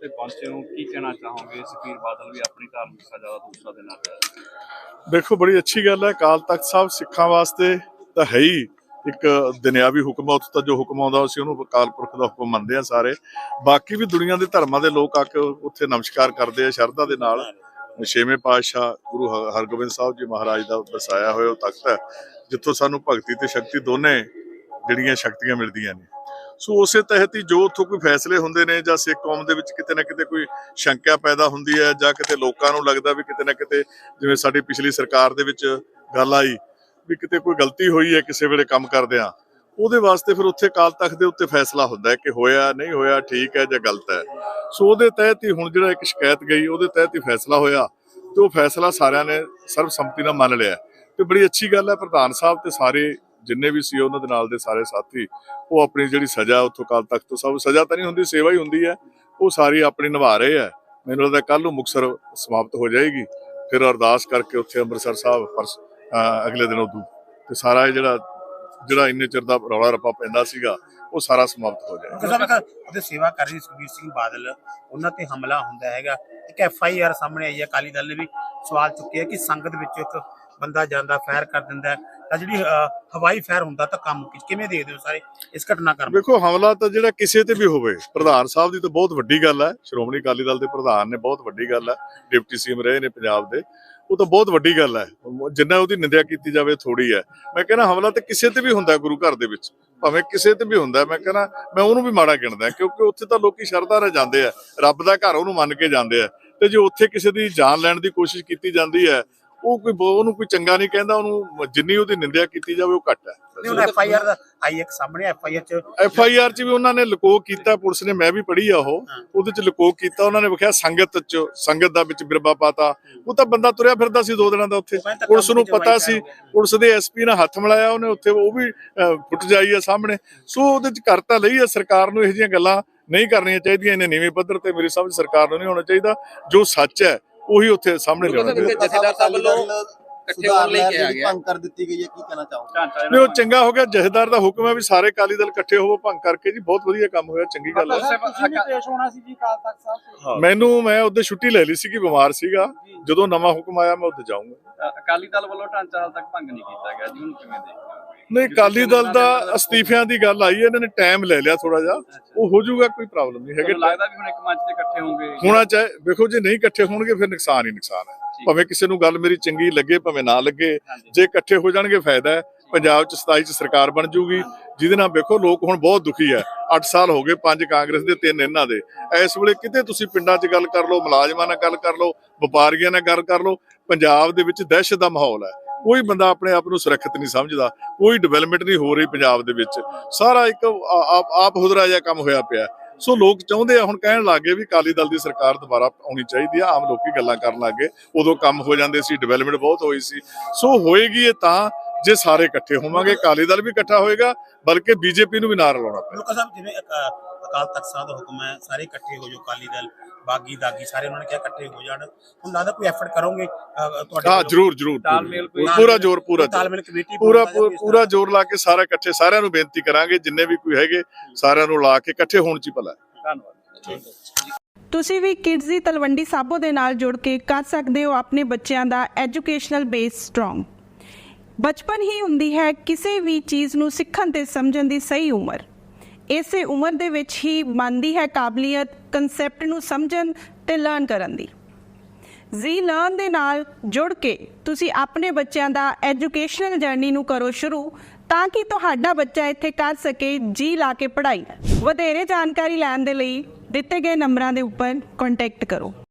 ਵਾਸਤੇ ਪਹੁੰਚੇ ਹੋ? ਕੀ ਕਹਿਣਾ ਚਾਹੋਗੇ ਸੁਖਬੀਰ ਬਾਦਲ ਵੀ ਆਪਣੀ ਧਾਰਮਿਕ ਸਜ਼ਾ ਦਾ ਦੂਸਰਾ ਦਿਨ ਆ ਰਿਹਾ ਦੇਖੋ, ਬੜੀ ਅੱਛੀ ਗੱਲ ਹੈ। ਅਕਾਲ ਤਖਤ ਸਾਹਿਬ ਸਿੱਖਾਂ ਵਾਸਤੇ ਤਾਂ ਹੈ ਹੀ ਇੱਕ ਦੁਨਿਆਵੀ ਹੁਕਮ ਆ। ਉੱਥੇ ਤਾਂ ਜੋ ਹੁਕਮ ਆਉਂਦਾ, ਅਸੀਂ ਉਹਨੂੰ ਅਕਾਲ ਪੁਰਖ ਦਾ ਹੁਕਮ ਮੰਨਦੇ ਆ ਸਾਰੇ। ਬਾਕੀ ਵੀ ਦੁਨੀਆ ਦੇ ਧਰਮਾਂ ਦੇ ਲੋਕ ਆ ਕੇ ਉੱਥੇ ਨਮਸਕਾਰ ਕਰਦੇ ਆ ਸ਼ਰਧਾ ਦੇ ਨਾਲ। ਛੇਵੇਂ ਪਾਤਸ਼ਾਹ ਗੁਰੂ ਹ- ਹਰਗੋਬਿੰਦ ਸਾਹਿਬ ਜੀ ਮਹਾਰਾਜ ਦਾ ਵਸਾਇਆ ਹੋਇਆ ਤਖਤ ਹੈ, ਜਿੱਥੋਂ ਸਾਨੂੰ ਭਗਤੀ ਤੇ ਸ਼ਕਤੀ ਦੋਨੇ ਜਿਹੜੀਆਂ ਸ਼ਕਤੀਆਂ ਮਿਲਦੀਆਂ ਨੇ। ਸੋ ਉਸੇ ਤਹਿਤ ਹੀ ਜੋ ਉੱਥੋਂ ਕੋਈ ਫੈਸਲੇ ਹੁੰਦੇ ਨੇ ਜਾਂ ਸਿੱਖ ਕੌਮ ਦੇ ਵਿੱਚ ਕਿਤੇ ਨਾ ਕਿਤੇ ਕੋਈ ਸ਼ੰਕਾ ਪੈਦਾ ਹੁੰਦੀ ਹੈ ਜਾਂ ਕਿਤੇ ਲੋਕਾਂ ਨੂੰ ਲੱਗਦਾ ਵੀ ਕਿਤੇ ਨਾ ਕਿਤੇ ਜਿਵੇਂ ਸਾਡੀ ਪਿਛਲੀ ਸਰਕਾਰ ਦੇ ਵਿੱਚ ਗੱਲ ਆਈ ਵੀ ਕਿਤੇ ਕੋਈ ਗਲਤੀ ਹੋਈ ਹੈ ਕਿਸੇ ਵੇਲੇ ਕੰਮ ਕਰਦਿਆਂ, ਉਹਦੇ ਵਾਸਤੇ ਫਿਰ ਉੱਥੇ ਅਕਾਲ ਤਖਤ ਦੇ ਉੱਤੇ ਫੈਸਲਾ ਹੁੰਦਾ ਹੈ ਕਿ ਹੋਇਆ, ਨਹੀਂ ਹੋਇਆ, ਠੀਕ ਹੈ ਜਾਂ ਗਲਤ ਹੈ। ਸੋ ਉਹਦੇ ਤਹਿਤ ਹੀ ਹੁਣ ਜਿਹੜਾ ਇੱਕ ਸ਼ਿਕਾਇਤ ਗਈ, ਉਹਦੇ ਤਹਿਤ ਹੀ ਫੈਸਲਾ ਹੋਇਆ ਤੇ ਉਹ ਫੈਸਲਾ ਸਾਰਿਆਂ ਨੇ ਸਰਬਸੰਮਤੀ ਨਾਲ ਮੰਨ ਲਿਆ। ਤੇ ਬੜੀ ਅੱਛੀ ਗੱਲ ਹੈ, ਪ੍ਰਧਾਨ ਸਾਹਿਬ ਤੇ ਸਾਰੇ ਜਿੰਨੇ ਵੀ ਸੀ ਉਹਨਾਂ ਦੇ ਨਾਲ ਦੇ ਸਾਰੇ ਸਾਥੀ, ਉਹ ਆਪਣੀ ਜਿਹੜੀ ਸਜ਼ਾ ਉੱਥੋਂ ਅਕਾਲ ਤਖਤ ਤੋਂ, ਸਭ ਸਜ਼ਾ ਤਾਂ ਨਹੀਂ ਹੁੰਦੀ, ਸੇਵਾ ਹੀ ਹੁੰਦੀ ਹੈ। ਉਹ ਸਾਰੀ ਆਪਣੀ ਨਿਭਾ ਰਹੇ ਆ ਮੈਨੂੰ ਲੱਗਦਾ ਕੱਲ ਨੂੰ ਮੁਕਸਰ ਸਮਾਪਤ ਹੋ ਜਾਏਗੀ। ਫਿਰ ਅਰਦਾਸ ਕਰਕੇ ਉੱਥੇ ਅੰਮ੍ਰਿਤਸਰ ਸਾਹਿਬ ਅਗਲੇ ਦਿਨ ਉਦੋਂ। ਤੇ ਸਾਰਾ ਇਹ ਜਿਹੜਾ ਜਿਹੜਾ ਇੰਨੇ ਚਿਰ ਦਾ ਰੌਲਾ ਰੱਪਾ ਪੈਂਦਾ ਸੀਗਾ, ਉਹ ਸਾਰਾ ਸਮਾਪਤ ਹੋ ਜਾਏਗਾ। ਉਹਦੇ ਸੇਵਾ ਕਰ ਰਹੀ ਸੁਖਬੀਰ ਸਿੰਘ ਬਾਦਲ। ਉਹਨਾਂ ਤੇ ਹਮਲਾ ਹੁੰਦਾ ਹੈਗਾ। ਇੱਕ ਐਫ ਆਈ ਆਰ ਸਾਹਮਣੇ ਆਈ ਹੈ। ਅਕਾਲੀ ਦਲ ਨੇ ਵੀ ਸਵਾਲ ਚੁੱਕਿਆ ਕਿ ਸੰਗਤ ਵਿੱਚ ਇੱਕ ਬੰਦਾ ਜਾਂਦਾ, ਫਾਇਰ ਕਰ ਦਿੰਦਾ ਤਾਂ ਜਿਹੜੀ ਹਵਾਈ ਫਾਇਰ ਹੁੰਦਾ ਤਾਂ ਕੰਮ ਕਿਵੇਂ ਦੇਖਦੇ ਹੋ ਸਾਰੇ ਇਸ ਘਟਨਾਕ੍ਰਮ ਨੂੰ? ਵੇਖੋ ਹਮਲਾ ਤਾਂ ਜਿਹੜਾ ਕਿਸੇ ਤੇ ਵੀ ਹੋਵੇ, ਪ੍ਰਧਾਨ ਸਾਹਿਬ ਦੀ ਤਾਂ ਬਹੁਤ ਵੱਡੀ ਗੱਲ ਹੈ। ਸ਼੍ਰੋਮਣੀ ਅਕਾਲੀ ਦਲ ਦੇ ਪ੍ਰਧਾਨ ਨੇ ਬਹੁਤ ਵੱਡੀ ਗੱਲ ਹੈ। ਡਿਪਟੀ ਸੀਐਮ ਰਹੇ ਨੇ ਪੰਜਾਬ ਦੇ। ਉਹ ਤਾਂ ਬਹੁਤ ਵੱਡੀ ਗੱਲ ਹੈ। ਜਿੰਨਾ ਉਹਦੀ ਨਿੰਦਿਆ ਕੀਤੀ ਜਾਵੇ ਥੋੜੀ ਹੈ। ਮੈਂ ਕਹਿੰਦਾ ਹਮਲਾ ਤਾਂ ਕਿਸੇ ਤੇ ਵੀ ਹੁੰਦਾ ਗੁਰੂ ਘਰ ਦੇ ਵਿੱਚ। ਭਾਵੇਂ ਕਿਸੇ ਤੇ ਵੀ ਹੁੰਦਾ, ਮੈਂ ਕਹਿੰਦਾ, ਮੈਂ ਉਹਨੂੰ ਵੀ ਮਾੜਾ ਗਿਣਦਾ ਕਿਉਂਕਿ ਉੱਥੇ ਤਾਂ ਲੋਕੀ ਸ਼ਰਧਾ ਨਾਲ ਜਾਂਦੇ ਆ। ਰੱਬ ਦਾ ਘਰ ਉਹਨੂੰ ਮੰਨ ਕੇ ਜਾਂਦੇ ਆ। ਤੇ ਜੇ ਉੱਥੇ ਕਿਸੇ ਦੀ ਜਾਨ ਲੈਣ ਦੀ ਕੋਸ਼ਿਸ਼ ਕੀਤੀ ਜਾਂਦੀ ਹੈ ਉਹ ਕੋਈ ਉਹਨੂੰ ਕੋਈ ਚੰਗਾ ਨਹੀਂ ਕਹਿੰਦਾ ਉਹਨੂੰ ਜਿੰਨੀ ਉਹਦੀ ਨਿੰਦਿਆ ਕੀਤੀ ਜਾਵੇ ਉਹ ਘੱਟ ਹੈ। ਨਹੀਂ ਹੁਣ ਐਫ ਆਈ ਆਰ ਦਾ ਆਈ ਇੱਕ ਸਾਹਮਣੇ ਐਫ ਆਈ ਆਰ ਚ ਐਫ ਆਈ ਆਰ ਚ ਵੀ ਉਹਨਾਂ ਨੇ ਲਕੋ ਕੀਤਾ ਪੁਲਿਸ ਨੇ ਮੈਂ ਵੀ ਪੜ੍ਹੀ ਆ ਉਹ। ਉਹਦੇ ਚ ਲਕੋ ਕੀਤਾ ਉਹਨਾਂ ਨੇ ਵਿਖਿਆ ਸੰਗਤ ਚ ਸੰਗਤ ਦਾ ਵਿੱਚ ਬਿਰਬਾ ਪਾਤਾ। ਉਹ ਤਾਂ ਬੰਦਾ ਤੁਰਿਆ ਫਿਰਦਾ ਸੀ ਦੋ ਦਿਨਾਂ ਦਾ ਉੱਥੇ। ਪੁਲਿਸ ਨੂੰ ਪਤਾ ਸੀ। ਪੁਲਿਸ ਦੇ ਐਸਪੀ ਨਾਲ ਹੱਥ ਮਿਲਾਇਆ ਉਹਨੇ ਉੱਥੇ ਉਹ ਵੀ ਫੁੱਟ ਜਾਈ ਆ ਸਾਹਮਣੇ। ਸੋ ਉਹਦੇ ਚ ਕਰਤਾ ਲਈ ਆ ਸਰਕਾਰ ਨੂੰ ਇਹੋ ਜਿਹੀਆਂ ਗੱਲਾਂ ਨਹੀਂ ਕਰਨੀਆਂ ਚਾਹੀਦੀਆਂ ਇਹਨੇ ਨੀਵੇਂ ਪੱਧਰ ਤੇ ਮੇਰੀ ਸਮਝ ਸਰਕਾਰ ਨੂੰ ਨਹੀਂ ਹੋਣਾ ਚਾਹੀਦਾ। ਜੋ ਸੱਚ ਹੈ ਉਹੀ ਉੱਥੇ ਸਾਹਮਣੇ ਲਿਆਉਣਾ ਜਥੇਦਾਰ ਸਾਹਿਬ ਵੱਲੋਂ ਇਕੱਠੇ ਹੋਣ ਲਈ ਕਿਹਾ ਗਿਆ। ਭੰਗ ਕਰ ਦਿੱਤੀ ਗਈ ਹੈ ਕੀ ਕਹਿਣਾ ਚਾਹੋਗੇ? ਨਹੀਂ ਉਹ ਚੰਗਾ ਹੋ ਗਿਆ ਜਥੇਦਾਰ ਦਾ ਹੁਕਮ ਹੈ ਵੀ ਸਾਰੇ ਅਕਾਲੀ ਦਲ ਇਕੱਠੇ ਹੋਵੋ ਭੰਗ ਕਰਕੇ ਜੀ ਬਹੁਤ ਵਧੀਆ ਕੰਮ ਹੋਇਆ ਚੰਗੀ ਗੱਲ ਹੈ। ਕਾਲ ਮੈਨੂੰ ਮੈਂ ਉਹਦੇ ਛੁੱਟੀ ਲੈ ਲਈ ਸੀ ਕਿ ਬਿਮਾਰ ਸੀਗਾ। ਜਦੋਂ ਨਵਾਂ ਹੁਕਮ ਆਇਆ ਮੈਂ ਉੱਥੇ ਜਾਊਂਗਾ। ਅਕਾਲੀ ਦਲ ਵੱਲੋਂ ਢਾਂਚਾ ਹਾਲ ਤੱਕ ਭੰਗ ਨਹੀਂ ਕੀਤਾ ਗਿਆ ਜੀ ਹੁਣ ਕਿਵੇਂ ਦੇਖਦੇ ਨਹੀਂ ਅਕਾਲੀ ਦਲ ਦਾ ਅਸਤੀਫਿਆਂ ਦੀ ਗੱਲ ਆਈ ਇਹਨਾਂ ਨੇ ਟਾਈਮ ਲੈ ਲਿਆ ਥੋੜਾ ਜਿਹਾ। ਉਹ ਹੋ ਜਾਊਗਾ ਕੋਈ ਪ੍ਰੋਬਲਮ ਨਹੀਂ ਹੈਗੇ। ਲੱਗਦਾ ਵੀ ਹੁਣ ਇੱਕ ਮੰਚ ਤੇ ਇਕੱਠੇ ਹੋਣਗੇ? ਹੋਣਾ ਚਾਹੇ ਵੇਖੋ ਜੇ ਨਹੀਂ ਇਕੱਠੇ ਹੋਣਗੇ ਫਿਰ ਨੁਕਸਾਨ ਹੀ ਨੁਕਸਾਨ ਹੈ। ਭਾਵੇਂ ਕਿਸੇ ਨੂੰ ਗੱਲ ਮੇਰੀ ਚੰਗੀ ਲੱਗੇ ਭਾਵੇਂ ਨਾ ਲੱਗੇ। ਜੇ ਇਕੱਠੇ ਹੋ ਜਾਣਗੇ ਫਾਇਦਾ ਹੈ। ਪੰਜਾਬ ਚ 27 ਚ ਸਰਕਾਰ ਬਣ ਜੂਗੀ ਜਿਹਦੇ ਨਾਲ ਵੇਖੋ ਲੋਕ ਹੁਣ ਬਹੁਤ ਦੁਖੀ ਹੈ। 8 ਸਾਲ ਹੋ ਗਏ ਪੰਜ ਕਾਂਗਰਸ ਦੇ ਤਿੰਨ ਇਹਨਾਂ ਦੇ। ਇਸ ਵੇਲੇ ਕਿਤੇ ਤੁਸੀਂ ਪਿੰਡਾਂ 'ਚ ਗੱਲ ਕਰ ਲਓ ਮੁਲਾਜ਼ਮਾਂ ਨਾਲ ਗੱਲ ਕਰ ਲਓ ਵਪਾਰੀਆਂ ਨਾਲ ਗੱਲ ਕਰ ਲਓ ਪੰਜਾਬ ਦੇ ਵਿੱਚ ਦਹਿਸ਼ਤ ਦਾ ਮਾਹੌਲ ਹੈ। ਕੋਈ ਬੰਦਾ ਆਪਣੇ ਆਪ ਨੂੰ ਸੁਰੱਖਿਅਤ ਨਹੀਂ ਸਮਝਦਾ, ਕੋਈ ਡਿਵੈਲਪਮੈਂਟ ਨਹੀਂ ਹੋ ਰਹੀ ਪੰਜਾਬ ਦੇ ਵਿੱਚ। ਸਾਰਾ ਇੱਕ ਆਪ ਹੁਦਰਾ ਜਿਹਾ ਕੰਮ ਹੋਇਆ ਪਿਆ। ਸੋ ਲੋਕ ਚਾਹੁੰਦੇ ਆ ਹੁਣ ਕਹਿਣ ਲੱਗੇ ਵੀ ਅਕਾਲੀ ਦਲ ਦੀ ਸਰਕਾਰ ਦੁਬਾਰਾ ਆਉਣੀ ਚਾਹੀਦੀ ਆ, ਆਮ ਲੋਕੀ ਗੱਲਾਂ ਕਰਨ ਲੱਗੇ ਉਦੋਂ ਕੰਮ ਹੋ ਜਾਂਦੇ ਸੀ ਡਿਵੈਲਪਮੈਂਟ ਬਹੁਤ ਹੋਈ ਸੀ। ਸੋ ਹੋਏਗੀ ਇਹ ਤਾਂ ਜੇ ਸਾਰੇ ਇਕੱਠੇ ਹੋਵਾਂਗੇ, ਅਕਾਲੀ ਦਲ ਵੀ ਇਕੱਠਾ ਹੋਏਗਾ, ਬਲਕਿ ਬੀਜੇਪੀ ਨੂੰ ਵੀ ਨਾਲ ਲਾਉਣਾ ਪੈਣਾ ਲੋਕਾਂ ਸਾਹਿਬ, ਜਿਵੇਂ ਅਕਾਲ ਤਖਤ ਸਾਹਿਬ ਦਾ ਹੁਕਮ ਹੈ, ਸਾਰੇ ਇਕੱਠੇ ਹੋ ਜਾਓ ਅਕਾਲੀ ਦਲ। ਬਾਗੀ ਦਾਗੀ ਸਾਰੇ ਉਹਨਾਂ ਨੇ ਕਿਹਾ ਇਕੱਠੇ ਹੋ ਜਾਣ ਹੁਣ ਲੱਗਦਾ ਕੋਈ ਐਫਰਟ ਕਰੋਗੇ ਤੁਹਾਡੇ ਹਾਂ? ਜਰੂਰ ਜਰੂਰ ਤਾਲਮੇਲ ਪੂਰਾ ਜ਼ੋਰ ਪੂਰਾ। ਤਾਲਮੇਲ ਕਮੇਟੀ ਪੂਰਾ ਪੂਰਾ? ਜ਼ੋਰ ਲਾ ਕੇ ਸਾਰੇ ਇਕੱਠੇ ਸਾਰਿਆਂ ਨੂੰ ਬੇਨਤੀ ਕਰਾਂਗੇ ਜਿੰਨੇ ਵੀ ਕੋਈ ਹੈਗੇ ਸਾਰਿਆਂ ਨੂੰ ਲਾ ਕੇ ਇਕੱਠੇ ਹੋਣ ਚ ਹੀ ਭਲਾ। ਧੰਨਵਾਦ ਤੁਸੀਂ ਵੀ ਕਿਡਜ਼ ਦੀ ਤਲਵੰਡੀ ਸਾਬੋ ਦੇ ਨਾਲ ਜੁੜ ਕੇ ਕਰ ਸਕਦੇ ਹੋ ਆਪਣੇ ਬੱਚਿਆਂ ਦਾ ਐਜੂਕੇਸ਼ਨਲ ਬੇਸ ਸਟਰੋਂਗ ਬਚਪਨ ਹੀ ਹੁੰਦੀ ਹੈ ਕਿਸੇ ਵੀ ਚੀਜ਼ ਨੂੰ ਸਿੱਖਣ ਤੇ ਸਮਝਣ ਦੀ ਸਹੀ ਉਮਰ ਇਸੇ ਉਮਰ ਦੇ ਵਿੱਚ ਹੀ ਮੰਨਦੀ ਹੈ ਕਾਬਲੀਅਤ ਕਨਸੈਪਟ ਨੂੰ ਸਮਝਣ ਤੇ ਲਰਨ ਕਰਨ ਦੀ। ਜ਼ੀ ਲਰਨ ਦੇ ਨਾਲ ਜੁੜ ਕੇ ਤੁਸੀਂ ਆਪਣੇ ਬੱਚਿਆਂ ਦਾ ਐਜੂਕੇਸ਼ਨਲ ਜਰਨੀ ਨੂੰ ਕਰੋ ਸ਼ੁਰੂ, ਤਾਂ ਕਿ ਤੁਹਾਡਾ ਬੱਚਾ ਇੱਥੇ ਕਰ ਸਕੇ ਜੀ ਲਾ ਕੇ ਪੜ੍ਹਾਈ। ਵਧੇਰੇ ਜਾਣਕਾਰੀ ਲੈਣ ਦੇ ਲਈ ਦਿੱਤੇ ਗਏ ਨੰਬਰਾਂ ਦੇ ਉੱਪਰ ਕੰਟੈਕਟ ਕਰੋ।